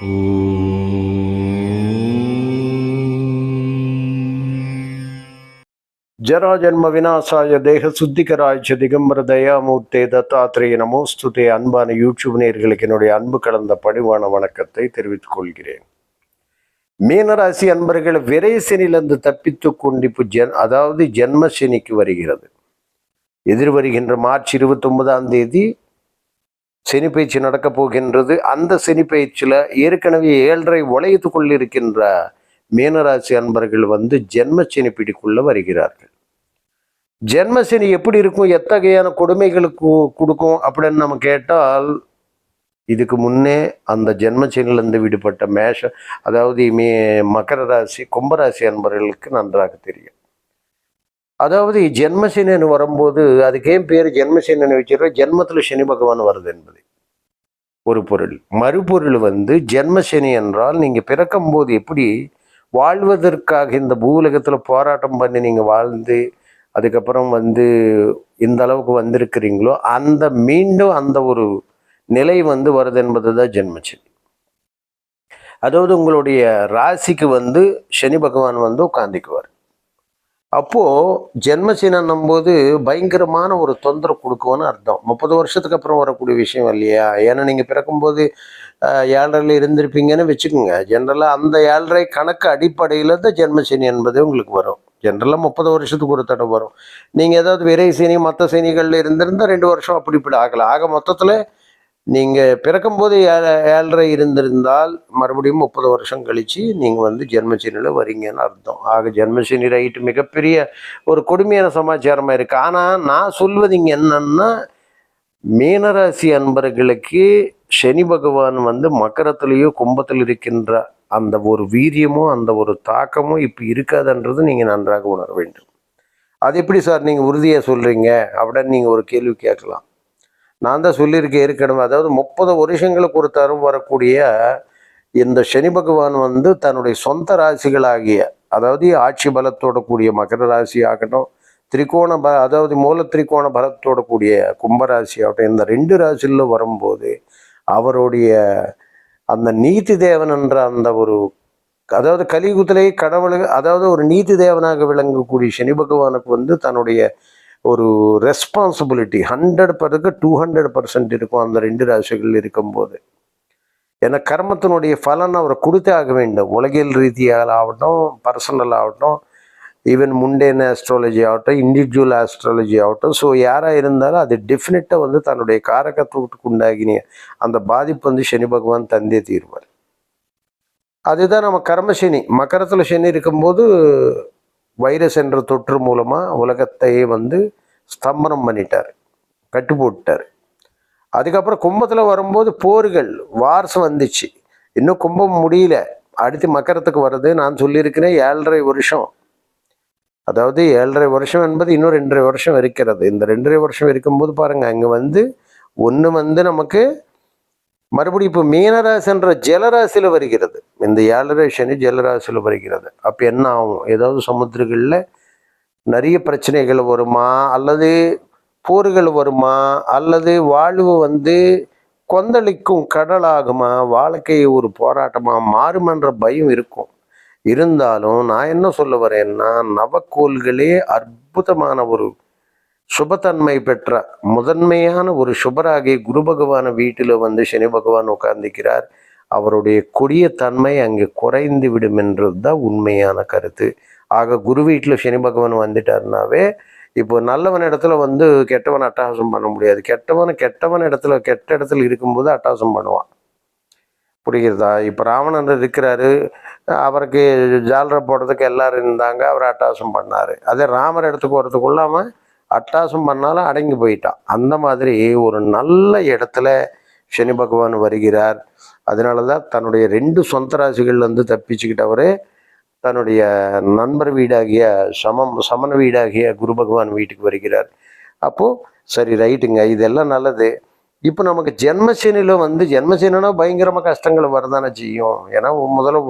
ஜராஜன்ம விநாசாய தேக சுத்திகராய்ச்ச திகம்பர தயாமூர்த்தே தத்தாத்திரேய நமோஸ்துதே அன்பான யூடியூப் நேர்களுக்கு என்னுடைய அன்பு கலந்த பணிவான வணக்கத்தை தெரிவித்துக் கொள்கிறேன். மீனராசி அன்பர்கள் விரைசனிலிருந்து தப்பித்துக் கொண்டு இப்போ ஜென் அதாவது ஜென்மசனிக்கு வருகிறது. எதிர் வருகின்ற மார்ச் இருபத்தி ஒன்பதாம் தேதி சனி பயிற்சி நடக்கப் போகின்றது. அந்த சனி பயிற்சியில் ஏற்கனவே ஏழரை உழைத்து இருக்கின்ற மீனராசி அன்பர்கள் வந்து ஜென்மசனி பிடிக்குள்ள வருகிறார்கள். ஜென்மசனி எப்படி இருக்கும்? எத்தகையான கொடுமைகளுக்கு கொடுக்கும் அப்படின்னு நம்ம கேட்டால் இதுக்கு முன்னே அந்த ஜென்மசனிலிருந்து விடுபட்ட மேஷ அதாவது மே மகர ராசி கும்பராசி அன்பர்களுக்கு நன்றாக தெரியும். அதாவது ஜென்மசனின்னு வரும்போது அதுக்கு ஏன் பேர் ஜென்மசனின்னு வச்சிருக்கோம் ஜென்மத்தில் சனி பகவான் வருது என்பது. ஒரு பொருள். மறுபொருள் வந்து ஜென்மசனி என்றால் நீங்கள் பிறக்கும்போது எப்படி வாழ்வதற்காக இந்த பூலகத்தில் போராட்டம் பண்ணி நீங்கள் வாழ்ந்து அதுக்கப்புறம் வந்து இந்த அளவுக்கு வந்திருக்கிறீங்களோ அந்த மீண்டும் அந்த ஒரு நிலை வந்து வருது என்பது தான் ஜென்மசனி. அதாவது உங்களுடைய ராசிக்கு வந்து சனி பகவான் வந்து உட்காந்துக்குவார் அப்போது ஜென்மசீனம் போது பயங்கரமான ஒரு தொந்தரவு கொடுக்குவோன்னு அர்த்தம். முப்பது வருஷத்துக்கு அப்புறம் வரக்கூடிய விஷயம் இல்லையா? ஏன்னா நீங்கள் பிறக்கும்போது ஆஹ், ஏழரையில் இருந்திருப்பீங்கன்னு வச்சுக்கோங்க. ஜென்ரலாக அந்த ஏழரை கணக்கு அடிப்படையில் தான் ஜென்மசீனி என்பது உங்களுக்கு வரும். ஜென்ரலாக முப்பது வருஷத்துக்கு ஒரு தடவை வரும். நீங்கள் ஏதாவது விரை சீனி மற்ற சீனிகளில் இருந்திருந்தால் ரெண்டு வருஷம் அப்படி இப்படி ஆகலாம். ஆக மொத்தத்தில் நீங்கள் பிறக்கும்போது ஏழ ஏழரை இருந்திருந்தால் மறுபடியும் முப்பது வருஷம் கழித்து நீங்கள் வந்து ஜென்மசீனியில் வரீங்கன்னு அர்த்தம். ஆக ஜென்மசீனி ரைட்டு மிகப்பெரிய ஒரு கொடுமையான சமாச்சாரமாக இருக்குது ஆனால் நான் சொல்வது இங்கே என்னன்னா மீனராசி அன்பர்களுக்கு சனி பகவான் வந்து மக்கரத்துலேயோ கும்பத்தில் இருக்கின்ற அந்த ஒரு வீரியமோ அந்த ஒரு தாக்கமும் இப்போ இருக்காதுன்றது நீங்கள் நன்றாக உணர வேண்டும். அது எப்படி சார் நீங்கள் உறுதியாக சொல்கிறீங்க அப்படின்னு நீங்கள் ஒரு கேள்வி கேட்கலாம். நான் தான் சொல்லியிருக்கேன் ஏற்கனவே. அதாவது முப்பது வருஷங்களுக்கு ஒரு தரம் வரக்கூடிய இந்த சனி பகவான் வந்து தன்னுடைய சொந்த ராசிகளாகிய அதாவது ஆட்சி பலத்தோட கூடிய மகர ராசி ஆகட்டும் திரிகோண ப அதாவது மூல திரிகோண பலத்தோட கூடிய கும்பராசி ஆகட்டும் இந்த ரெண்டு ராசியில் வரும்போது அவருடைய அந்த நீதி தேவன் என்ற அந்த ஒரு அதாவது கலியுகத்திலேயே கடவுள் அதாவது ஒரு நீதி தேவனாக விளங்கக்கூடிய சனி பகவானுக்கு வந்து தன்னுடைய ஒரு ரெஸ்பான்சிபிலிட்டி ஹண்ட்ரட் பர்க்கு டூ ஹண்ட்ரட் பர்சன்ட் இருக்கும் அந்த ரெண்டு ராசிகள் இருக்கும்போது. ஏன்னா கர்மத்தினுடைய பலன் அவர் கொடுத்தே ஆக வேண்டும். உலகியல் ரீதியாக ஆகட்டும் பர்சனல் ஆகட்டும் ஈவன் முண்டேன ஆஸ்ட்ராலஜி ஆகட்டும் இண்டிவிஜுவல் ஆஸ்ட்ராலஜி ஆகட்டும். ஸோ யாராக இருந்தாலும் அது டெஃபினட்டாக வந்து தன்னுடைய காரகத்துவத்துக்கு உண்டாகினிய அந்த பாதிப்பு வந்து சனி பகவான் தந்தே தீர்வார். அதுதான் நம்ம கர்மசனி மக்கரத்தில் சனி இருக்கும்போது வைரஸ் என்ற தொற்று மூலமாக உலகத்தையே வந்து ஸ்தம்பனம் பண்ணிட்டார் கட்டு போட்டார் அதுக்கப்புறம் கும்பத்தில் வரும்போது போர்கள் வார்ஸ் வந்துச்சு. இன்னும் கும்பம் முடியல. அடுத்து மக்கரத்துக்கு வருது நான் சொல்லியிருக்கிறேன் ஏழரை வருஷம். அதாவது ஏழரை வருஷம் என்பது இன்னும் ரெண்டரை வருஷம் இருக்கிறது. இந்த ரெண்டரை வருஷம் இருக்கும்போது பாருங்கள் அங்கே வந்து ஒன்று வந்து நமக்கு மறுபடியும் இப்போ மீனராசின்ற ஜலராசியில் வருகிறது. இந்த ஏழரை சனி ஜலராசியில் வருகிறது. அப்போ என்ன ஆகும்? ஏதாவது சமுத்திரங்களில் நிறைய பிரச்சனைகள் வருமா? அல்லது போர்கள் வருமா? அல்லது வாழ்வு வந்து கொந்தளிக்கும் கடலாகுமா? வாழ்க்கை ஒரு போராட்டமாக மாறுமன்ற பயம் இருக்கும். இருந்தாலும் நான் என்ன சொல்ல வரேன்னா நவக்கோள்களே அற்புதமான ஒரு சுபத்தன்மை பெற்ற முதன்மையான ஒரு சுபராகி குரு பகவான வீட்டில் வந்து சனி பகவான் உட்கார்ந்திருக்கிறார். அவருடைய கொடிய தன்மை அங்கே குறைந்து விடும் என்றது தான் உண்மையான கருத்து. ஆக குரு வீட்டில் சனி பகவான் வந்துட்டாருனாவே இப்போ நல்லவன் இடத்துல வந்து கெட்டவன் அட்டகாசம் பண்ண முடியாது. கெட்டவன் கெட்டவன் இடத்துல கெட்ட இடத்துல இருக்கும்போது அட்டகாசம் பண்ணுவான். புரிகிறதா? இப்போ ராவணன் இருக்கிறாரு. அவருக்கு ஜாலரை போடுறதுக்கு எல்லாரும் இருந்தாங்க. அவர் அட்டகாசம் பண்ணார். அதே ராமர் இடத்துக்கு வரதுக்குள்ள அட்டாசம் பண்ணாலும் அடங்கி போயிட்டான். அந்த மாதிரி ஒரு நல்ல இடத்துல சனி பகவான் வருகிறார். அதனால தான் தன்னுடைய ரெண்டு சொந்த ராசிகள்லேருந்து தப்பிச்சுக்கிட்டவர் தன்னுடைய நண்பர் வீடாகிய சமம் சமண வீடாகிய குரு பகவான் வீட்டுக்கு வருகிறார். அப்போது சரி ரைட்டுங்க இதெல்லாம் நல்லது. இப்போ நமக்கு ஜென்மசனியில் வந்து ஜென்மசனினா பயங்கரமாக கஷ்டங்கள் வரதானே செய்யும். ஏன்னா முதல்ல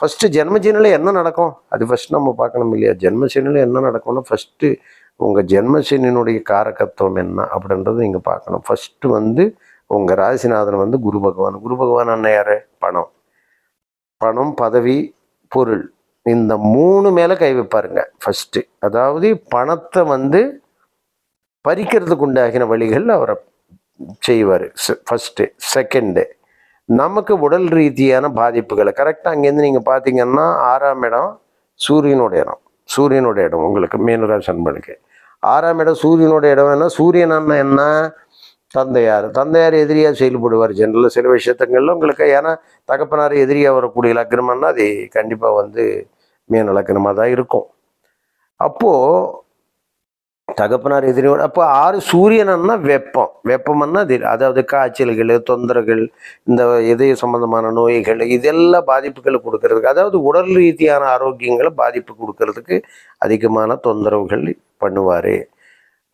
ஃபஸ்ட்டு ஜென்மசனியில் என்ன நடக்கும்? அது ஃபஸ்ட் நம்ம பார்க்கணும் இல்லையா? ஜென்மசனியில் என்ன நடக்கும்னா ஃபஸ்ட்டு உங்கள் ஜென்மசனியினுடைய காரகத்துவம் என்ன அப்படின்றது நீங்கள் பார்க்கணும். ஃபஸ்ட்டு வந்து உங்கள் ராசிநாதன் வந்து குரு பகவான். குரு பகவான் அண்ணன் யார்? பணம். பணம் பதவி பொருள். இந்த மூணு மேலே கை வைப்பாருங்க. ஃபஸ்ட்டு அதாவது பணத்தை வந்து பறிக்கிறதுக்கு உண்டாகின வழிகள் அவரை செய்வார். ஃபஸ்ட்டு செகண்டு நமக்கு உடல் ரீதியான பாதிப்புகளை. கரெக்டாக அங்கேருந்து நீங்கள் பார்த்தீங்கன்னா ஆறாம் இடம் சூரியனோட இடம். சூரியனோட இடம் உங்களுக்கு. மீனராசி அன்பனுக்கு ஆறாம் இடம் சூரியனோட இடம் என்ன? சூரியன் அண்ணன் என்ன? தந்தையார். தந்தையார் எதிரியாக செயல்படுவார் ஜென்ரலாக சில விஷயத்துங்களில் உங்களுக்கு ஏன்னா தகப்பனார் எதிரியாக வரக்கூடிய லக்னம்னா அது கண்டிப்பாக வந்து மீன லக்னமாக தான் இருக்கும். அப்போது தகப்பனார் எதிரியோட அப்போ ஆறு சூரியனன்னா வெப்பம். வெப்பம்னா அது அதாவது காய்ச்சல்கள் தொந்தரவுகள் இந்த இதய சம்பந்தமான நோய்கள் இதெல்லாம் பாதிப்புகளை கொடுக்கறதுக்கு அதாவது உடல் ரீதியான ஆரோக்கியங்களை பாதிப்பு கொடுக்கறதுக்கு அதிகமான தொந்தரவுகள் பண்ணுவார்.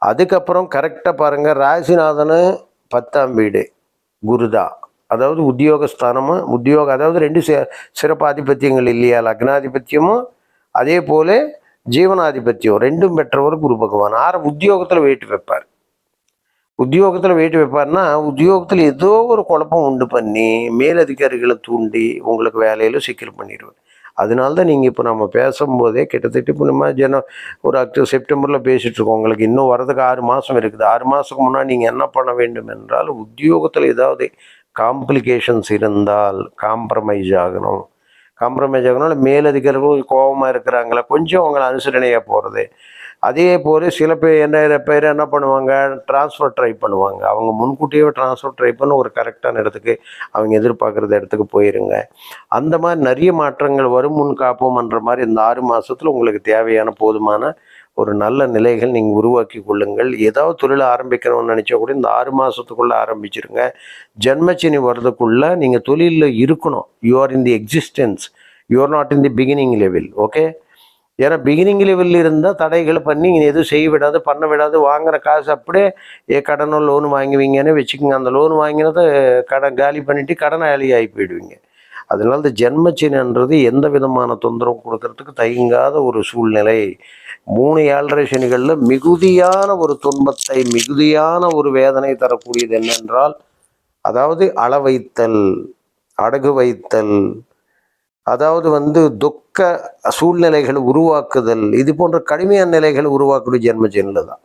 அதுக்கப்புறம் கரெக்டாக பாருங்கள் ராசிநாதனு பத்தாம் வீடு குருதா. அதாவது உத்தியோகஸ்தானமும் உத்தியோகம் அதாவது ரெண்டு சி சிறப்பு ஆதிபத்தியங்கள் இல்லையா? லக்னாதிபத்தியமும் அதே போல் ஜீவனாதிபத்தியம் ரெண்டும் பெற்றவர் குரு பகவான். ஆறு உத்தியோகத்தில் வேட்டு வைப்பார். உத்தியோகத்தில் வேட்டு வைப்பார்னா உத்தியோகத்தில் ஏதோ ஒரு குழப்பம் உண்டு பண்ணி மேலதிகாரிகளை தூண்டி உங்களுக்கு வேலையில் சிக்கல் பண்ணிடுவார். அதனால தான் நீங்கள் இப்போ நம்ம பேசும்போதே கிட்டத்தட்ட இப்போ நம்ம ஜன ஒரு அக்டோபர் செப்டம்பரில் பேசிகிட்ருக்கோம் உங்களுக்கு இன்னும் வரதுக்கு ஆறு மாதம் இருக்குது. ஆறு மாதத்துக்கு முன்னாடி நீங்கள் என்ன பண்ண வேண்டும் என்றால் உத்தியோகத்தில் ஏதாவது காம்ப்ளிகேஷன்ஸ் இருந்தால் காம்ப்ரமைஸ் ஆகணும். காம்ப்ரமைஸ் ஆகணும். மேலதிகாரிகள் கோபமாக இருக்கிறாங்களா? கொஞ்சம் அவங்கள அனுசரணையாக போகிறது அதே போல் சில பேர் என்ன பேர் என்ன பண்ணுவாங்க? டிரான்ஸ்ஃபர் ட்ரை பண்ணுவாங்க. அவங்க முன்கூட்டியே டிரான்ஸ்ஃபர் ட்ரை பண்ண ஒரு கரெக்டான இடத்துக்கு அவங்க எதிர்பார்க்குற இடத்துக்கு போயிருங்க. அந்த மாதிரி நிறைய மாற்றங்கள் வரும் முன் காப்போம்ன்ற மாதிரி இந்த ஆறு மாதத்தில் உங்களுக்கு தேவையான போதுமான ஒரு நல்ல நிலைகள் நீங்கள் உருவாக்கி கொள்ளுங்கள். ஏதாவது தொழில் ஆரம்பிக்கணும்னு நினச்சா கூட இந்த ஆறு மாதத்துக்குள்ளே ஆரம்பிச்சிருங்க. ஜென்மச்சினி வர்றதுக்குள்ளே நீங்கள் தொழிலில் இருக்கணும். You are in the existence you are not in the beginning level okay ஏன்னா பிகினிங் லெவலில் இருந்தால் தடைகளை பண்ணி நீங்கள் எதுவும் செய்ய விடாது பண்ண விடாது வாங்குற காசு அப்படியே ஏ கடனோ லோன் வாங்குவீங்கன்னு வச்சுக்கோங்க. அந்த லோன் வாங்கினதை கடன் காலி பண்ணிவிட்டு கடனாளி ஆகி போயிடுவீங்க. அதனால இந்த ஜென்மச்சினன்றது எந்த விதமான தொந்தரவும் கொடுக்கறதுக்கு தயங்காத ஒரு சூழ்நிலை. மூணு ஏழரை சனிகளில் மிகுதியான ஒரு துன்பத்தை மிகுதியான ஒரு வேதனை தரக்கூடியது என்னென்றால் அதாவது அளவைத்தல் அடகு வைத்தல் அதாவது வந்து துக்க சூழ்நிலைகளை உருவாக்குதல் இது போன்ற கடுமையான நிலைகளை உருவாக்குறது ஜென்மஜனில் தான்.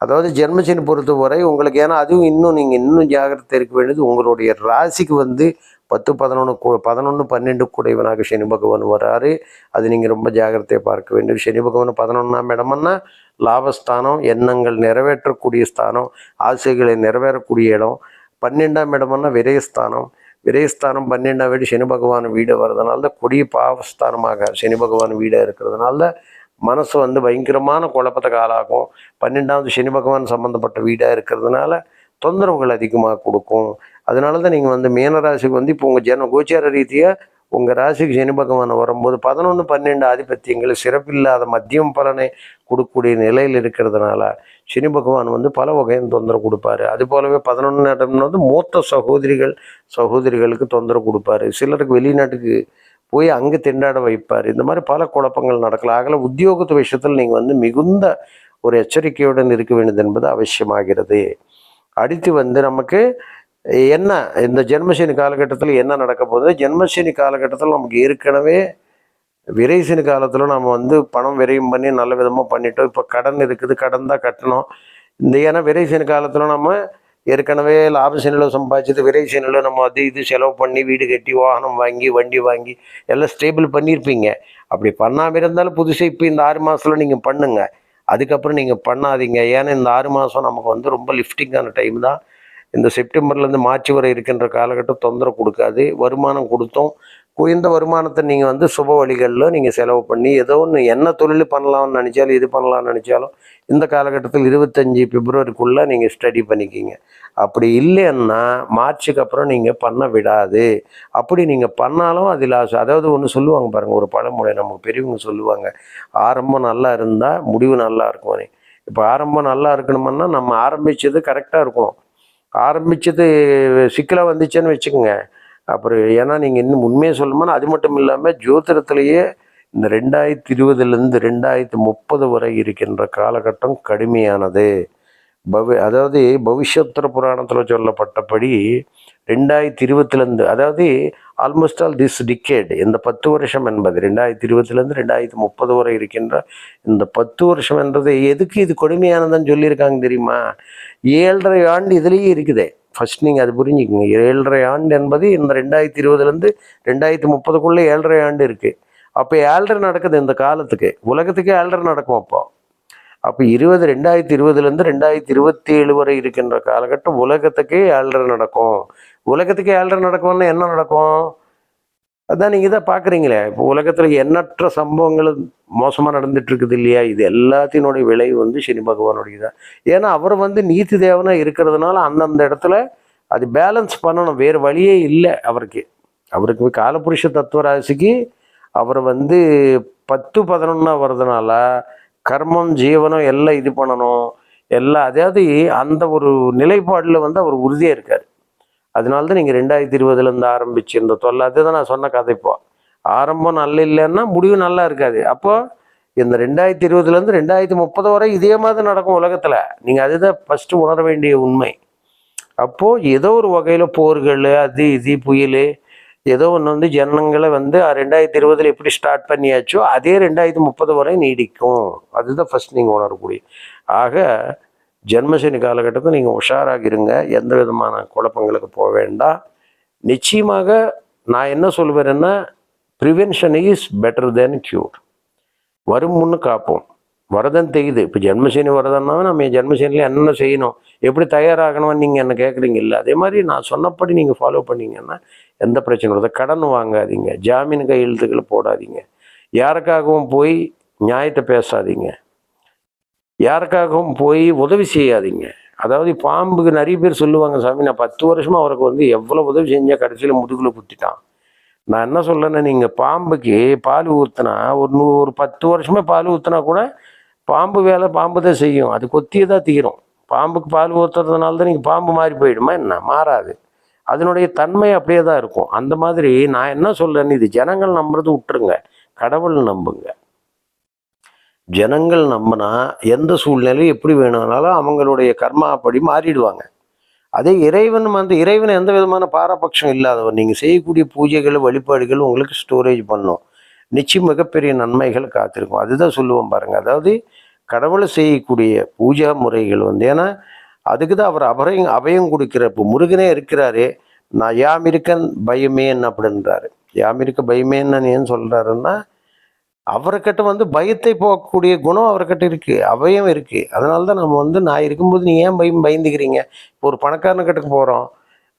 அதாவது ஜென்மசனி பொறுத்தவரை உங்களுக்கு ஏன்னா அதுவும் இன்னும் நீங்கள் இன்னும் ஜாகிரதை இருக்க வேண்டியது உங்களுடைய ராசிக்கு வந்து பத்து பதினொன்று பதினொன்று பன்னெண்டு கூடைவனாக சனி பகவான் வராரு. அது நீங்கள் ரொம்ப ஜாகிரதையை பார்க்க வேண்டும் சனி பகவான் பதினொன்றாம் இடம்னா லாபஸ்தானம் எண்ணங்கள் நிறைவேற்றக்கூடிய ஸ்தானம் ஆசைகளை நிறைவேறக்கூடிய இடம். பன்னெண்டாம் இடம்னா விரயஸ்தானம். விரயஸ்தானம் பன்னெண்டாம் வீடு சனி பகவான் வீடு வர்றதுனால தான் கொடிய பாவஸ்தானமாக சனி பகவான் வீடாக இருக்கிறதுனால தான் மனசு வந்து பயங்கரமான குழப்பத்துக்கு ஆளாகும். பன்னெண்டாவது சனி பகவான் சம்மந்தப்பட்ட வீடாக இருக்கிறதுனால தொந்தரவுகள் அதிகமாக கொடுக்கும். அதனால தான் நீங்கள் வந்து மீனராசிக்கு வந்து இப்போ உங்கள் ஜன கோச்சார ரீதியாக உங்கள் ராசிக்கு சனி பகவான் வரும்போது பதினொன்று பன்னெண்டு ஆதிபத்தியங்கள் சிறப்பில்லாத மத்தியம் பலனை கொடுக்கக்கூடிய நிலையில் இருக்கிறதுனால சனி பகவான் வந்து பல வகையும் தொந்தரவு கொடுப்பாரு. அது போலவே பதினொன்று இடம்னு வந்து மூத்த சகோதரிகள் சகோதரிகளுக்கு தொந்தரவு கொடுப்பாரு. சிலருக்கு வெளிநாட்டுக்கு போய் அங்கே திண்டாட வைப்பார். இந்த மாதிரி பல குழப்பங்கள் நடக்கலாம். ஆகல உத்தியோகத்து விஷயத்தில் நீங்கள் வந்து மிகுந்த ஒரு எச்சரிக்கையுடன் இருக்க வேண்டியது என்பது அவசியமாகிறது. அடுத்து வந்து நமக்கு என்ன இந்த ஜென்மசனி காலகட்டத்தில் என்ன நடக்க போகுது? ஜென்மசனி காலகட்டத்தில் நமக்கு ஏற்கனவே விரைசனி காலத்தில் நம்ம வந்து பணம் விரையும் பண்ணி நல்ல விதமாக பண்ணிட்டோம். இப்போ கடன் இருக்குது கடன் தான் கட்டணும். இந்த ஏன்னா விரைசனி காலத்தில் நம்ம ஏற்கனவே லாபசனியில் சம்பாதிச்சது விரைசனியில் நம்ம அது இது செலவு பண்ணி வீடு கட்டி வாகனம் வாங்கி வண்டி வாங்கி எல்லாம் ஸ்டேபிள் பண்ணியிருப்பீங்க அப்படி பண்ணாமல் இருந்தாலும் புதுசாக இப்போ இந்த ஆறு மாதத்தில் நீங்கள் பண்ணுங்கள் அதுக்கப்புறம் நீங்கள் பண்ணாதீங்க. ஏன்னா இந்த ஆறு மாதம் நமக்கு வந்து ரொம்ப லிஃப்டிங்கான டைம் தான். இந்த செப்டம்பர்லேருந்து மார்ச் வரை இருக்கின்ற காலகட்டம் தொந்தரவு கொடுக்காது. வருமானம் கொடுத்தோம். குவிந்த வருமானத்தை நீங்கள் வந்து சுப வழிகளில் நீங்கள் செலவு பண்ணி ஏதோ ஒன்று என்ன தொழில் பண்ணலாம்னு நினச்சாலும் இது பண்ணலாம்னு நினச்சாலும் இந்த காலகட்டத்தில் இருபத்தஞ்சி பிப்ரவரிக்குள்ளே நீங்கள் ஸ்டடி பண்ணிக்கிங்க. அப்படி இல்லைன்னா மார்ச்சுக்கு அப்புறம் நீங்கள் பண்ண விடாது. அப்படி நீங்கள் பண்ணாலும் அதில் அதாவது ஒன்று சொல்லுவாங்க பாருங்கள் ஒரு பழமொழி நம்ம பெரியவங்க சொல்லுவாங்க ஆரம்பம் நல்லா இருந்தால் முடிவு நல்லா இருக்கும் இப்போ ஆரம்பம் நல்லா இருக்கணுமுன்னா நம்ம ஆரம்பித்தது கரெக்டாக இருக்கணும். ஆரம்பித்தது சிக்கலாக வந்துச்சுன்னு வச்சுக்கோங்க. அப்புறம் ஏன்னா நீங்கள் இன்னும் உண்மையை சொல்லணும்னா அது மட்டும் இல்லாமல் ஜோதிடத்திலேயே இந்த ரெண்டாயிரத்தி இருபதுலேருந்து ரெண்டாயிரத்தி முப்பது வரை இருக்கின்ற காலகட்டம் கடுமையானது. பவி அதாவது பவிஷ்யத்திர புராணத்தில் சொல்லப்பட்டபடி ரெண்டாயிரத்தி இருபத்துலேருந்து அதாவது ஆல்மோஸ்ட் ஆல் திஸ் டிக்கேட் இந்த பத்து வருஷம் என்பது ரெண்டாயிரத்தி இருபத்திலேருந்து ரெண்டாயிரத்தி முப்பது வரை இருக்கின்ற இந்த பத்து வருஷம் என்றது எதுக்கு இது கொடுமையானதுன்னு சொல்லியிருக்காங்க தெரியுமா? ஏழரை ஆண்டு இதுலேயே இருக்குதே. ஃபஸ்ட் நீங்கள் அது புரிஞ்சுக்கோங்க. ஏழரை ஆண்டு என்பது இந்த ரெண்டாயிரத்தி இருபதுலேருந்து ரெண்டாயிரத்தி முப்பதுக்குள்ளே ஏழரை ஆண்டு இருக்குது அப்போ ஏழரை நடக்குது இந்த காலத்துக்கு. உலகத்துக்கே ஏழரை நடக்கும் அப்போ. அப்போ இருபது ரெண்டாயிரத்தி இருபதுலேருந்து ரெண்டாயிரத்தி இருபத்தி ஏழு வரை இருக்கின்ற காலகட்டம் உலகத்துக்கே ஏழரை நடக்கும். உலகத்துக்கு ஏழரை நடக்கும்னா என்ன நடக்கும்? அதான் நீங்கள் தான் பார்க்குறீங்களே. இப்போ உலகத்தில் எண்ணற்ற சம்பவங்கள் மோசமாக நடந்துட்டு இருக்குது இல்லையா? இது எல்லாத்தினுடைய விளைவு வந்து சனி பகவானுடைய தான் ஏன்னா அவர் வந்து நீதி தேவனாக இருக்கிறதுனால அந்தந்த இடத்துல அது பேலன்ஸ் பண்ணணும். வேறு வழியே இல்லை அவருக்கு. அவருக்கு காலபுருஷ தத்துவ ராசிக்கு அவர் வந்து பத்து பதினொன்னா வர்றதுனால கர்மம் ஜீவனம் எல்லாம் இது பண்ணணும். எல்லாம் அதாவது அந்த ஒரு நிலைப்பாடில் வந்து அவர் உறுதியாக இருக்கார். அதனால தான் நீங்கள் ரெண்டாயிரத்தி இருபதுலேருந்து ஆரம்பிச்சு இந்த தொல்லை. அதுதான் நான் சொன்ன கதை இப்போ. ஆரம்பம் நல்ல இல்லைன்னா முடிவு நல்லா இருக்காது. அப்போது இந்த ரெண்டாயிரத்தி இருபதுலேருந்து ரெண்டாயிரத்தி முப்பது வரை இதே மாதிரி நடக்கும் உலகத்தில். நீங்கள் அதுதான் ஃபஸ்ட்டு உணர வேண்டிய உண்மை. அப்போது ஏதோ ஒரு வகையில் போர்கள் அது இது புயல் ஏதோ ஒன்று வந்து ஜனங்களை வந்து ரெண்டாயிரத்தி இருபதில் எப்படி ஸ்டார்ட் பண்ணியாச்சோ அதே ரெண்டாயிரத்தி முப்பது வரை நீடிக்கும். அதுதான் ஃபஸ்ட் நீங்கள் உணரக்கூடிய. ஆக ஜென்மசனி காலகட்டத்தில் நீங்கள் உஷாராக இருங்க எந்த விதமான குழப்பங்களுக்கு போக வேண்டாம். நிச்சயமாக நான் என்ன சொல்வேன்னா prevention is better than cure வரும் முன்னு காப்போம். வரதன் தெரியுது. இப்போ ஜென்மசேனி வரதன்னா நம்ம ஜென்மசனியில் என்னென்ன செய்யணும்? எப்படி தயாராகணும்னு நீங்கள் என்ன கேட்குறீங்க இல்லை அதே மாதிரி நான் சொன்னபடி நீங்கள் ஃபாலோ பண்ணீங்கன்னா எந்த பிரச்சனை வருது. கடன் வாங்காதீங்க. ஜாமீன் கையெழுத்துக்களை போடாதீங்க. யாருக்காகவும் போய் நியாயத்தை பேசாதீங்க. யாருக்காகவும் போய் உதவி செய்யாதீங்க. அதாவது பாம்புக்கு நிறைய பேர் சொல்லுவாங்க சாமி நான் பத்து வருஷமாக அவருக்கு வந்து எவ்வளோ உதவி செஞ்சால் கடைசியில் முதுகில் குத்திட்டான். நான் என்ன சொல்றேன்னா நீங்கள் பாம்புக்கு பால் ஊற்றுனா ஒரு நூ ஒரு பத்து வருஷமே பால் ஊற்றுனா கூட பாம்பு வேலை பாம்பு தான் செய்யும். அது கொத்தியே தான் தீரும். பாம்புக்கு பால் ஊற்றுறதுனால தான் நீங்கள் பாம்பு மாறி போயிடுமா? என்ன மாறாது. அதனுடைய தன்மை அப்படியே தான் இருக்கும். அந்த மாதிரி நான் என்ன சொல்கிறேன்னு இது ஜனங்கள் நம்புறது விட்டுருங்க கடவுள் நம்புங்க. ஜனங்கள் நம்பினா எந்த சூழ்நிலையும் எப்படி வேணும்னாலும் அவங்களுடைய கர்மாப்படி மாறிடுவாங்க. அதே இறைவன் வந்து இறைவன் எந்த விதமான பாரபட்சம் இல்லாதவர் நீங்கள் செய்யக்கூடிய பூஜைகள் வழிபாடுகள் உங்களுக்கு ஸ்டோரேஜ் பண்ணும். நிச்சயம் மிகப்பெரிய நன்மைகள் காத்திருக்கும். அதுதான் சொல்லுவோம் பாருங்கள் அதாவது கடவுளை செய்யக்கூடிய பூஜா முறைகள் வந்து ஏன்னா அதுக்கு தான் அவர் அபயம் அபயம் கொடுக்கிறப்போ முருகனே இருக்கிறாரு நான் யாம் இருக்கன் பயமேன் அப்படின்றாரு. யாம் இருக்க பயமேன்னு ஏன் சொல்கிறாருன்னா அவர்கிட்ட வந்து பயத்தை போகக்கூடிய குணம் அவர்கிட்ட இருக்கு அபயம் இருக்கு. அதனால தான் நம்ம வந்து நான் இருக்கும்போது நீ ஏன் பயம் பயந்துக்கிறீங்க? இப்போ ஒரு பணக்காரனுக்கிட்ட போகிறோம்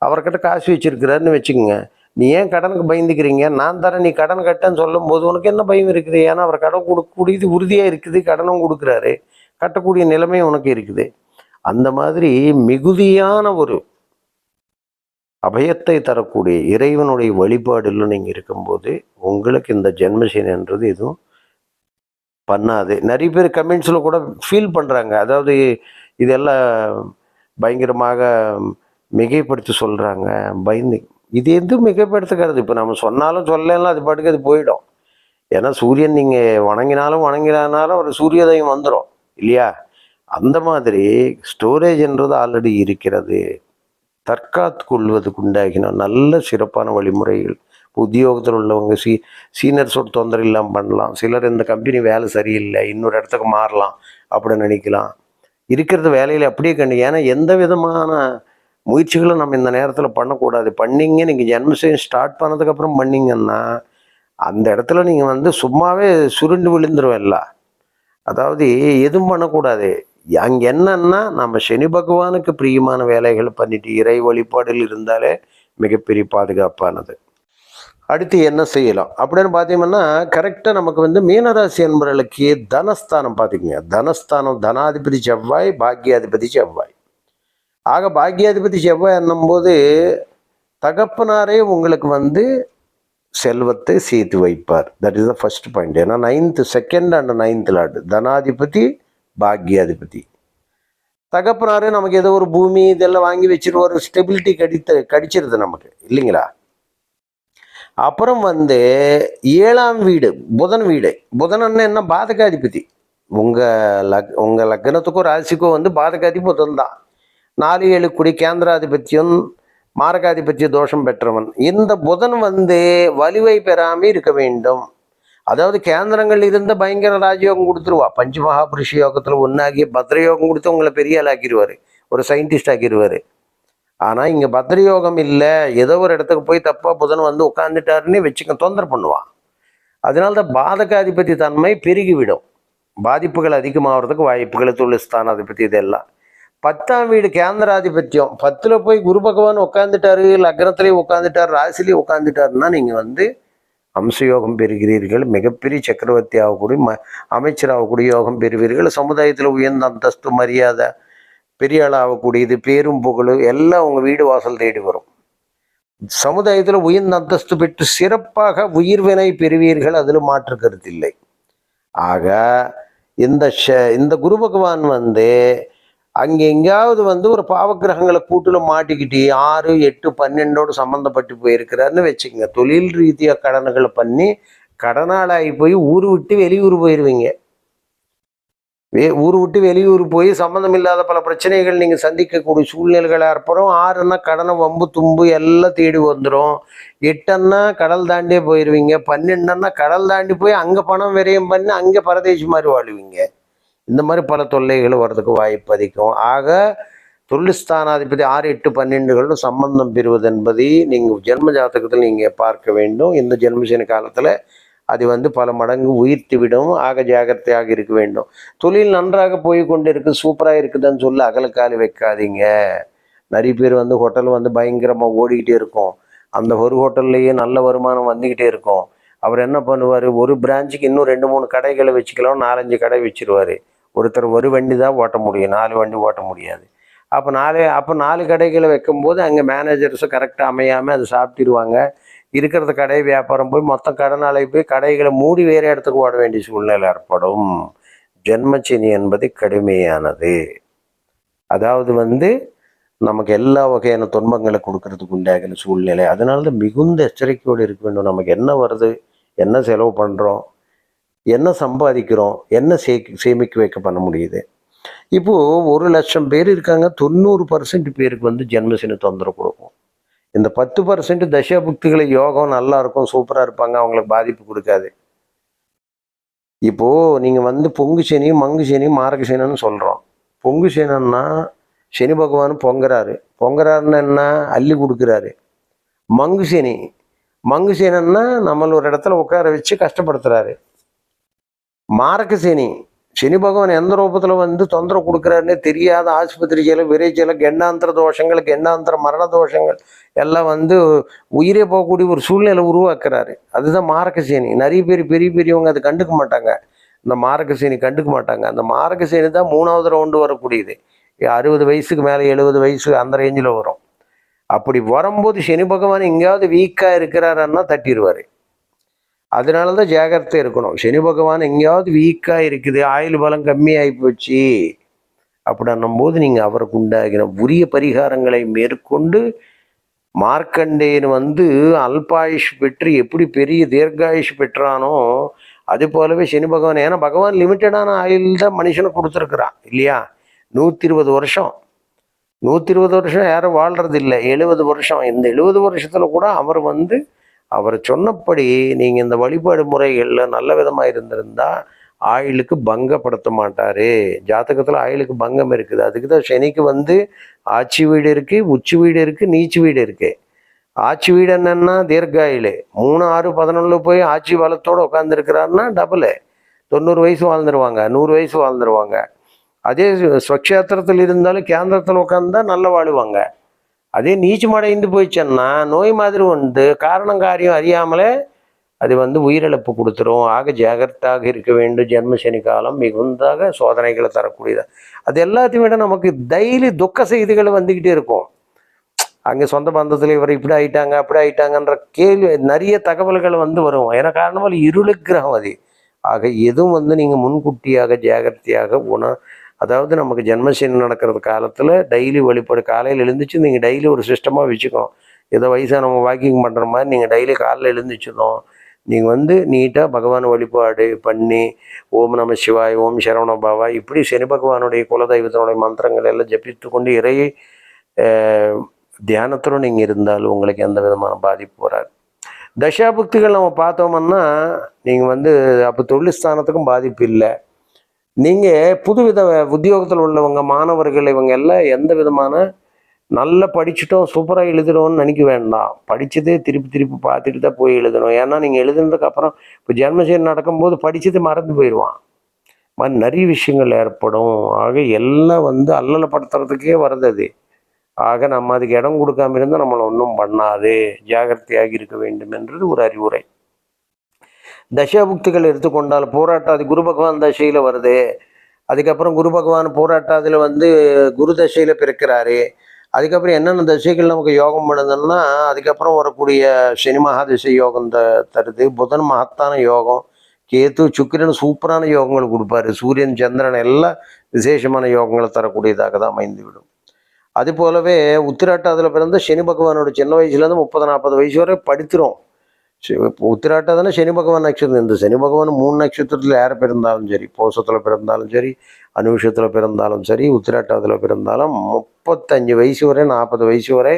அவர்கிட்ட காசு வச்சிருக்கிறாருன்னு வச்சுக்கோங்க. நீ ஏன் கடனுக்கு பயந்துக்கிறீங்க? நான் தரேன் நீ கடன் கட்டன்னு சொல்லும் போது உனக்கு என்ன பயம் இருக்குது? ஏன்னா அவர் கடன் கொடுக்கக்கூடியது உறுதியாக இருக்குது கடனும் கொடுக்குறாரு. கட்டக்கூடிய நிலைமை உனக்கு இருக்குது. அந்த மாதிரி மிகுதியான ஒரு அபயத்தை தரக்கூடிய இறைவனுடைய வழிபாடில் நீங்கள் இருக்கும்போது உங்களுக்கு இந்த ஜென்மசீனன்றது எதுவும் பண்ணாது. நிறைய பேர் கமெண்ட்ஸில் கூட ஃபீல் பண்ணுறாங்க அதாவது இதெல்லாம் பயங்கரமாக மிகைப்படுத்தி சொல்கிறாங்க பயந்து இது எதுவும் மிகைப்படுத்துக்கிறது இப்போ நம்ம சொன்னாலும் சொல்லலாம் அது பாட்டுக்கு அது போயிடும். ஏன்னா சூரியன் நீங்கள் வணங்கினாலும் வணங்கினாலும் ஒரு சூரியோதயம் வந்துடும் இல்லையா? அந்த மாதிரி ஸ்டோரேஜ்ன்றது ஆல்ரெடி இருக்கிறது. தற்காத்து கொள்வதுக்கு உண்டாகின நல்ல சிறப்பான வழிமுறைகள். உத்தியோகத்தில் உள்ளவங்க சீ சீனியர்ஸோட தொந்தரவு இல்லாமல் பண்ணலாம். சிலர் இந்த கம்பெனி வேலை சரியில்லை இன்னொரு இடத்துக்கு மாறலாம் அப்படின்னு நினைக்கலாம். இருக்கிறது வேலையில் அப்படியே கண்டு ஏன்னா எந்த விதமான முயற்சிகளும் நம்ம இந்த நேரத்தில் பண்ணக்கூடாது. பண்ணீங்க நீங்கள் ஜென்மசேன் ஸ்டார்ட் பண்ணதுக்கப்புறம் பண்ணிங்கன்னா அந்த இடத்துல நீங்கள் வந்து சும்மாவே சுருண்டு விழுந்துருவேன்ல அதாவது எதுவும் பண்ணக்கூடாது. அங்கே என்னன்னா நம்ம சனி பகவானுக்கு பிரியமான வேலைகள் பண்ணிட்டு இறை வழிபாடில் இருந்தாலே மிகப்பெரிய பாதுகாப்பானது. அடுத்து என்ன செய்யலாம்? அப்படின்னு பார்த்தீங்கன்னா கரெக்டாக நமக்கு வந்து மீனராசி என்பவர்களுக்கு தனஸ்தானம் பார்த்துக்கங்க. தனஸ்தானம் தனாதிபதி செவ்வாய் பாக்கியாதிபதி செவ்வாய். ஆக பாக்கியாதிபதி செவ்வாய் என்னும்போது தகப்பனாரே உங்களுக்கு வந்து செல்வத்தை சேர்த்து வைப்பார். That is the first point ஏன்னா ninth second and ninth lord தனாதிபதி பாக்யாதிபதி. தகப்பனாரு நமக்கு ஏதோ ஒரு பூமி இதெல்லாம் வாங்கி வச்சுட்டு ஒரு ஸ்டெபிலிட்டி கடித்து கடிச்சிருது நமக்கு. இல்லைங்களா? அப்புறம் வந்து ஏழாம் வீடு புதன் வீடு. புதன் அண்ணன் என்ன? பாதகாதிபதி. உங்கள் லக் உங்கள் லக்னத்துக்கும் ராசிக்கும் வந்து பாதகாதி புதன் தான். நாலு ஏழு குடி கேந்திராதிபத்தியம் மாரகாதிபத்திய தோஷம் பெற்றவன். இந்த புதன் வந்து வலுவை பெறாமல் இருக்க வேண்டும். அதாவது கேந்திரங்கள் இருந்த பயங்கர ராஜயோகம் கொடுத்துருவா. பஞ்ச மகாபுருஷ யோகத்தில் ஒன்றாகி பத்ரயோகம் கொடுத்து உங்களை பெரிய ஆள் ஆக்கிடுவார் ஒரு சயின்டிஸ்ட் ஆக்கிடுவார் ஆனால் இங்கே பத்ரயோகம் இல்லை. ஏதோ ஒரு இடத்துக்கு போய் தப்பாக புதன் வந்து உட்காந்துட்டாருன்னு வச்சுக்க தொந்தரவு பண்ணுவான் அதனால தான் பாதகாதிபதி தன்மை பெருகிவிடும். பாதிப்புகள் அதிகமாகிறதுக்கு வாய்ப்புகள் தொழில் ஸ்தானாதிபதி இதெல்லாம். பத்தாம் வீடு கேந்திராதிபத்தியம். பத்தில் போய் குரு பகவான் உட்காந்துட்டாரு லக்னத்திலேயே உட்காந்துட்டார் ராசிலேயே உட்காந்துட்டாருன்னா நீங்கள் வந்து அம்சயோகம் பெறுகிறீர்கள் மிகப்பெரிய சக்கரவர்த்தி ஆகக்கூடிய ம அமைச்சராகக்கூடிய யோகம் பெறுவீர்கள். சமுதாயத்தில் உயர்ந்த அந்தஸ்து மரியாதை பெரிய ஆள் ஆகக்கூடியது பேரும் புகழ் எல்லாம் உங்கள் வீடு வாசல் தேடி வரும். சமுதாயத்தில் உயர்ந்த அந்தஸ்து பெற்று சிறப்பாக உயிர்வினை பெறுவீர்கள் அதில் மாற்று கருத்தில்லை ஆக இந்த ச இந்த குரு பகவான் வந்து அங்கே எங்கேயாவது வந்து ஒரு பாவக்கிரகங்களை கூட்டில் மாட்டிக்கிட்டு ஆறு எட்டு பன்னெண்டோடு சம்மந்தப்பட்டு போயிருக்கிறாருன்னு வச்சுக்கோங்க. தொழில் ரீதியாக கடன்களை பண்ணி கடனாளாகி போய் ஊர் விட்டு வெளியூர் போயிடுவீங்க வே ஊர் விட்டு வெளியூர் போய் சம்மந்தம் இல்லாத பல பிரச்சனைகள் நீங்கள் சந்திக்கக்கூடிய சூழ்நிலைகள் ஏற்படும். ஆறுன்னா கடனை வம்பு தும்பு எல்லாம் தேடி வந்துடும் எட்டன்னா கடல் தாண்டியே போயிடுவீங்க பன்னெண்டுன்னா கடல் தாண்டி போய் அங்கே பணம் விரயம் பண்ணி அங்கே பரதேசி மாதிரி வாழுவீங்க. இந்த மாதிரி பல தொல்லைகள் வர்றதுக்கு வாய்ப்பு அதிகம். ஆக தொழில்ஸ்தானாதிபதி ஆறு எட்டு பன்னெண்டுகளும் சம்பந்தம் பெறுவது என்பதை நீங்கள் ஜென்ம ஜாதகத்தில் நீங்கள் பார்க்க வேண்டும். இந்த ஜென்மசேன காலத்தில் அது வந்து பல மடங்கு உயிர்த்து விடும் ஆக ஜாகிரதையாக இருக்க வேண்டும். தொழில் நன்றாக போய் கொண்டு இருக்கு சூப்பராக இருக்குதுன்னு சொல்லி அகலக்காலி வைக்காதீங்க. நிறைய பேர் வந்து ஹோட்டல் வந்து பயங்கரமாக ஓடிக்கிட்டே இருக்கும். அந்த ஒரு ஹோட்டல்லையே நல்ல வருமானம் வந்துக்கிட்டே இருக்கும். அவர் என்ன பண்ணுவார்? ஒரு பிரான்ச்சுக்கு இன்னும் ரெண்டு மூணு கடைகளை வச்சுக்கலாம். நாலஞ்சு கடை வச்சிருவார். ஒருத்தர் ஒரு வண்டி தான் ஓட்ட முடியும் நாலு வண்டி ஓட்ட முடியாது. அப்போ நாலு அப்போ நாலு கடைகளை வைக்கும்போது அங்கே மேனேஜர்ஸும் கரெக்டாக அமையாமல் அதை சாப்பிட்டுருவாங்க. இருக்கிறத கடை வியாபாரம் போய் மொத்தம் கடனாலை போய் கடைகளை மூடி வேறு இடத்துக்கு ஓட வேண்டிய சூழ்நிலை ஏற்படும். ஜென்மச்சினி என்பது கடுமையானது. அதாவது வந்து நமக்கு எல்லா வகையான துன்பங்களை கொடுக்கறதுக்கு உண்டாகின சூழ்நிலை. அதனால தான் மிகுந்த எச்சரிக்கையோடு இருக்க வேண்டும். நமக்கு என்ன வருது என்ன செலவு பண்ணுறோம் என்ன சம்பாதிக்கிறோம் என்ன சே சேமிக்க வைக்க பண்ண முடியுது? இப்போது ஒரு லட்சம் பேர் இருக்காங்க தொண்ணூறு பர்சன்ட் பேருக்கு வந்து ஜென்மசின தொந்தரவு கொடுக்கும். இந்த பத்து பர்சன்ட் தசாபுக்திகளை யோகம் நல்லா இருக்கும் சூப்பராக இருப்பாங்க அவங்களுக்கு பாதிப்பு கொடுக்காது. இப்போது நீங்கள் வந்து பொங்கு சனி மங்கு சனி மாரக சனின்னு சொல்கிறோம் பொங்கு சனின்னா சனி பகவான் பொங்குறாரு. பொங்குறாருன்னா என்ன? அள்ளி கொடுக்குறாரு. மங்கு சனி. மங்கு சனின்னா நம்மள ஒரு இடத்துல உட்கார வச்சு கஷ்டப்படுத்துறாரு. மாரக சனி பகவான் எந்த ரூபத்தில் வந்து தொந்தரவு கொடுக்குறாருன்னே தெரியாத ஆஸ்பத்திரி செல விரைச்சல கெண்டாந்திர தோஷங்கள் கெண்டாந்திர மரண தோஷங்கள் எல்லாம் வந்து உயிரே போகக்கூடிய ஒரு சூழ்நிலை உருவாக்குறாரு. அதுதான் மாரகசேனி நிறைய பேர் பெரிய பெரியவங்க அதை கண்டுக்க மாட்டாங்க. இந்த மாரகசேனி கண்டுக்க மாட்டாங்க. அந்த மாரகசேனி தான் மூணாவது ரவுண்டு வரக்கூடியது. அறுபது வயசுக்கு மேலே எழுபது வயசு அந்த ரேஞ்சில் வரும். அப்படி வரும்போது சனி பகவான் எங்கேயாவது வீக்காக இருக்கிறாருன்னா தட்டிடுவார். அதனால தான் ஜாகிரதை இருக்கணும். சனி பகவான் எங்கேயாவது வீக்காக இருக்குது ஆயுள் பலம் கம்மியாகி போச்சு அப்படின்னும் போது நீங்கள் அவருக்கு உண்டாகின உரிய பரிகாரங்களை மேற்கொண்டு மார்க்கண்டேயன் வந்து அல்பாயுஷ் பெற்று எப்படி பெரிய தீர்காயுஷ் பெற்றானோ அது போலவே சனி பகவான் ஏன்னா பகவான் லிமிட்டடான ஆயுள் தான் மனுஷனுக்கு கொடுத்துருக்குறான் இல்லையா? நூற்றி இருபது வருஷம். நூற்றி இருபது வருஷம் யாரும் வாழ்கிறது இல்லை எழுபது வருஷம். இந்த எழுபது வருஷத்தில் கூட அவர் வந்து அவர் சொன்னபடி நீங்கள் இந்த வழிபாடு முறைகளில் நல்ல விதமாக இருந்திருந்தா ஆயுளுக்கு பங்கப்படுத்த மாட்டார். ஜாதகத்தில் ஆயுளுக்கு பங்கம் இருக்குது. அதுக்கு தான் சனிக்கு வந்து ஆட்சி வீடு இருக்குது உச்சி வீடு இருக்குது நீச்சி வீடு இருக்குது ஆட்சி வீடு என்னென்னா தீர்காயுள் மூணு ஆறு பதினொன்று போய் ஆட்சி பலத்தோடு உட்காந்துருக்கிறாருன்னா டபுளு. தொண்ணூறு வயசு வாழ்ந்துருவாங்க நூறு வயசு வாழ்ந்துருவாங்க. அதே ஸ்வக்ஷேத்திரத்தில் இருந்தாலும் கேந்திரத்தில் உட்காந்தா நல்லா வாழுவாங்க. அதே நீச்சம் அடைந்து போயிடுச்சுன்னா நோய் மாதிரி வந்து காரணம் காரியம் அறியாமலே அது வந்து உயிரிழப்பு கொடுத்துரும். ஆக ஜாகிரத்தாக இருக்க வேண்டும். ஜென்மசனி காலம் மிகுந்தாக சோதனைகளை தரக்கூடியது. அது எல்லாத்தையும் விட நமக்கு டெய்லி துக்க செய்திகள் வந்துக்கிட்டே இருக்கும். அங்கே சொந்த பந்தத்தில் இவர் இப்படி ஆயிட்டாங்க அப்படி ஆயிட்டாங்கன்ற கேள்வி நிறைய தகவல்கள் வந்து வரும். ஏன்னா காரணமாக இருளு கிரகம் அது. ஆக எதுவும் வந்து நீங்கள் முன்கூட்டியாக ஜாகிரதையாக உண அதாவது நமக்கு ஜென்மசீனம் நடக்கிறது காலத்தில் டெய்லி வழிபாடு காலையில் எழுந்துச்சு நீங்கள் டெய்லி ஒரு சிஸ்டமாக வச்சுக்கோம் ஏதோ வயசானவங்க வாக்கிங் பண்ணுற மாதிரி நீங்கள் டெய்லி காலையில் எழுந்துச்சதும் நீங்கள் வந்து நீட்டாக பகவான் வழிபாடு பண்ணி ஓம் நம சிவாய் ஓம் சரவண பாவா இப்படி சனி பகவானுடைய குலதெய்வத்தினுடைய மந்திரங்கள் எல்லாம் ஜபித்து கொண்டு இறையை தியானத்தோடு நீங்கள் இருந்தாலும் உங்களுக்கு எந்த விதமான பாதிப்பு வராது. தசாபுக்திகள் நம்ம பார்த்தோம்னா நீங்கள் வந்து அப்போ தொழில் ஸ்தானத்துக்கும் பாதிப்பு இல்லை. நீங்கள் புதுவித உத்தியோகத்தில் உள்ளவங்க மாணவர்கள் இவங்க எல்லாம் எந்த விதமான நல்லா படிச்சுட்டோம் சூப்பராக எழுதுறோம்னு நினைக்க வேண்டாம். படித்ததே திருப்பி திருப்பி பார்த்துட்டு தான் போய் எழுதணும். ஏன்னா நீங்கள் எழுதுனதுக்கப்புறம் இப்போ ஜென்மசேரி நடக்கும்போது படித்தது மறந்து போயிடுவான். மாதிரி நிறைய விஷயங்கள் ஏற்படும். ஆக எல்லாம் வந்து அல்லலப்படுத்துறதுக்கே வருது அது. ஆக நம்ம அதுக்கு இடம் கொடுக்காம இருந்தால் நம்மளை ஒன்றும் பண்ணாது. ஜாகிரதையாக இருக்க வேண்டும் என்றது ஒரு அறிவுரை. தசாபுக்திகள் எடுத்துக்கொண்டால் போராட்டாதி குரு பகவான் தசையில் வருது. அதுக்கப்புறம் குரு பகவான் போராட்டாதில் வந்து குரு தசையில் பிறக்கிறாரு. அதுக்கப்புறம் என்னென்ன தசைகள் நமக்கு யோகம் பண்ணுதுன்னா அதுக்கப்புறம் வரக்கூடிய சனி மகாதிசை யோகம் த தருது. புதன் மகத்தான யோகம். கேத்து சுக்கிரன் சூப்பரான யோகங்கள் கொடுப்பாரு. சூரியன் சந்திரன் எல்லாம் விசேஷமான யோகங்களை தரக்கூடியதாக தான் அமைந்துவிடும். அது போலவே உத்திராட்டாதில் பிறந்த சனி பகவானோட சின்ன வயசுலேருந்து முப்பது நாற்பது வயசு வரை படித்துரும். உத்திராட்டம்னா சனி பகவான் நட்சத்திரம் இந்த சனி பகவான் மூணு நட்சத்திரத்தில் யார் பிறந்தாலும் சரி போசத்தில் பிறந்தாலும் சரி அனுஷத்தில் பிறந்தாலும் சரி உத்திராட்டத்தில் பிறந்தாலும் முப்பத்தஞ்சு வயசு வரை நாற்பது வயசு வரை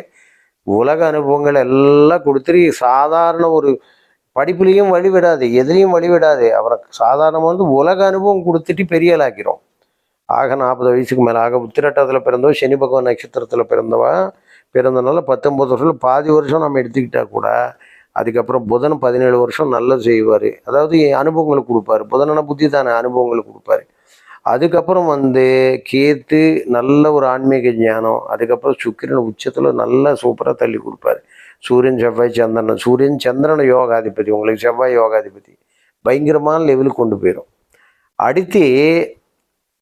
உலக அனுபவங்கள் எல்லாம் கொடுத்துட்டு சாதாரண ஒரு படிப்புலேயும் வழிவிடாது எதுலேயும் வழிவிடாது அவரை சாதாரணமாக வந்து உலக அனுபவம் கொடுத்துட்டு பெரியலாக்கிறோம் ஆக நாற்பது வயசுக்கு மேலே ஆக உத்திரட்டத்தில் பிறந்தவ சனி பகவான் நட்சத்திரத்தில் பிறந்தவ பிறந்தனால பத்தொம்பது வருஷம் பாதி வருஷம் நம்ம எடுத்துக்கிட்டால் கூட அதுக்கப்புறம் புதன் பதினேழு வருஷம் நல்லது செய்வார். அதாவது அனுபவங்களை கொடுப்பாரு. புதனான புத்தி தானே அனுபவங்களை கொடுப்பாரு. அதுக்கப்புறம் வந்து கேத்து நல்ல ஒரு ஆன்மீக ஞானம். அதுக்கப்புறம் சுக்கிரன் உச்சத்தில் நல்லா சூப்பராக தள்ளி கொடுப்பாரு. சூரியன் செவ்வாய் சந்திரன். சூரியன் சந்திரன் யோகாதிபதி. உங்களுக்கு செவ்வாய் யோகாதிபதி. பயங்கரமான லெவலுக்கு கொண்டு போயிடும் அடுத்து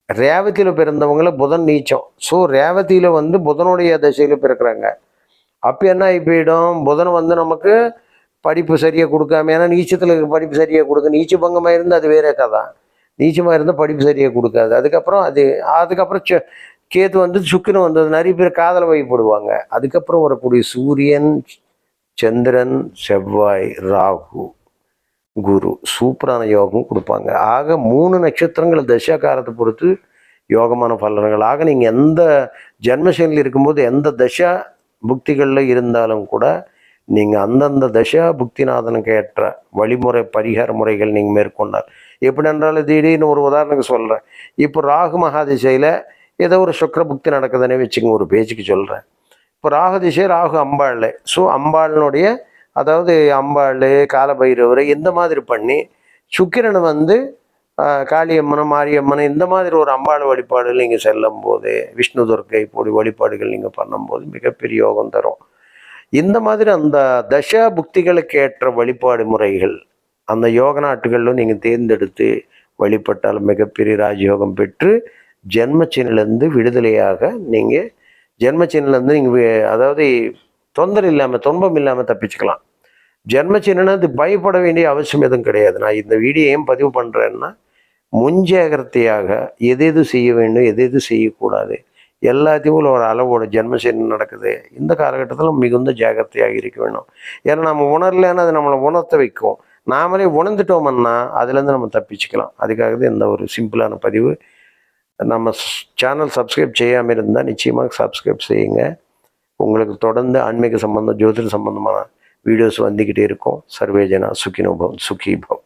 ரேவதியில் பிறந்தவங்கள புதன் நீச்சம். ஸோ ரேவதியில் வந்து புதனுடைய தசையில் பிறக்கிறாங்க. அப்போ என்ன ஆகி போயிடும்? புதன் வந்து நமக்கு படிப்பு சரியாக கொடுக்காம ஏன்னா நீச்சத்தில் இருக்க படிப்பு சரியாக கொடுக்க நீச்ச பங்கமாக இருந்தால் அது வேற கதை. நீச்சமாக இருந்தால் படிப்பு சரியாக கொடுக்காது. அதுக்கப்புறம் அது அதுக்கப்புறம் ச- கேத்து வந்து சுக்கிரம் வந்தது. நிறைய பேர் காதல் வைப்படுவாங்க அதுக்கப்புறம் வரக்கூடிய சூரியன் சந்திரன் செவ்வாய் ராகு குரு சூப்பரான யோகம் கொடுப்பாங்க. ஆக மூணு நட்சத்திரங்கள் தசாகாரத்தை பொறுத்து யோகமான பலன்கள். ஆக நீங்கள் எந்த ஜென்மசைலில் இருக்கும்போது எந்த தசா புக்திகளில் இருந்தாலும் கூட நீங்கள் அந்தந்த தசா புக்திநாதனுக்கு ஏற்ற வழிமுறை பரிகார முறைகள் நீங்கள் மேற்கொண்டார் எப்படி என்றாலும் திடீர்னு ஒரு உதாரணத்துக்கு சொல்கிறேன் இப்போ ராகு மகாதிசையில் ஏதோ ஒரு சுக்கர புக்தி நடக்குதுன்னே வச்சுக்கோங்க ஒரு பேச்சுக்கு சொல்கிறேன் இப்போ ராகு திசை ராகு அம்பாள். ஸோ அம்பாளினுடைய அதாவது அம்பாள் காலபைரவர் இந்த மாதிரி பண்ணி சுக்கிரனை வந்து காளியம்மனை மாரியம்மனை இந்த மாதிரி ஒரு அம்பாள் வழிபாடுகள் நீங்கள் செல்லும் போது விஷ்ணு துர்க்கை போடி வழிபாடுகள் நீங்கள் பண்ணும்போது மிகப்பெரிய யோகம் தரும். இந்த மாதிரி அந்த தசா புக்திகளுக்கு ஏற்ற வழிபாடு முறைகள் அந்த யோக நாட்டுகளிலும் நீங்கள் தேர்ந்தெடுத்து வழிபட்டால் மிகப்பெரிய ராஜயோகம் பெற்று ஜென்மச்சினிலேருந்து விடுதலையாக நீங்கள் ஜென்மச்சினிலேருந்து நீங்கள் அதாவது தொந்தரவு இல்லாமல் துன்பம் இல்லாமல் தப்பிச்சுக்கலாம். ஜென்மச்சின்னா அது பயப்பட வேண்டிய அவசியம் எதுவும் கிடையாது. நான் இந்த வீடியோ ஏன் பதிவு பண்ணுறேன்னா முன்ஜாகிரதையாக எது எது செய்ய வேண்டும் எது எது செய்யக்கூடாது எல்லாத்தையும் ஒரு அளவோட ஜென்மசேனம் நடக்குது? இந்த காலகட்டத்தில் மிகுந்த ஜாகிரதையாக இருக்க வேணும் ஏன்னா நம்ம உணரலைன்னா அது நம்மளை உணர்த்த வைக்கும். நாமளே உணர்ந்துட்டோம்னா அதுலேருந்து நம்ம தப்பிச்சுக்கலாம். அதுக்காக தான் இந்த ஒரு சிம்பிளான பதிவு. நம்ம சேனல் சப்ஸ்கிரைப் செய்யாமல் இருந்தால் நிச்சயமாக சப்ஸ்கிரைப் செய்யுங்க. உங்களுக்கு தொடர்ந்து ஆன்மீக சம்பந்தம் ஜோதிட சம்பந்தமான வீடியோஸ் வந்துக்கிட்டே இருக்கும். சர்வேஜனா சுகினோபவம் சுகிபவம்.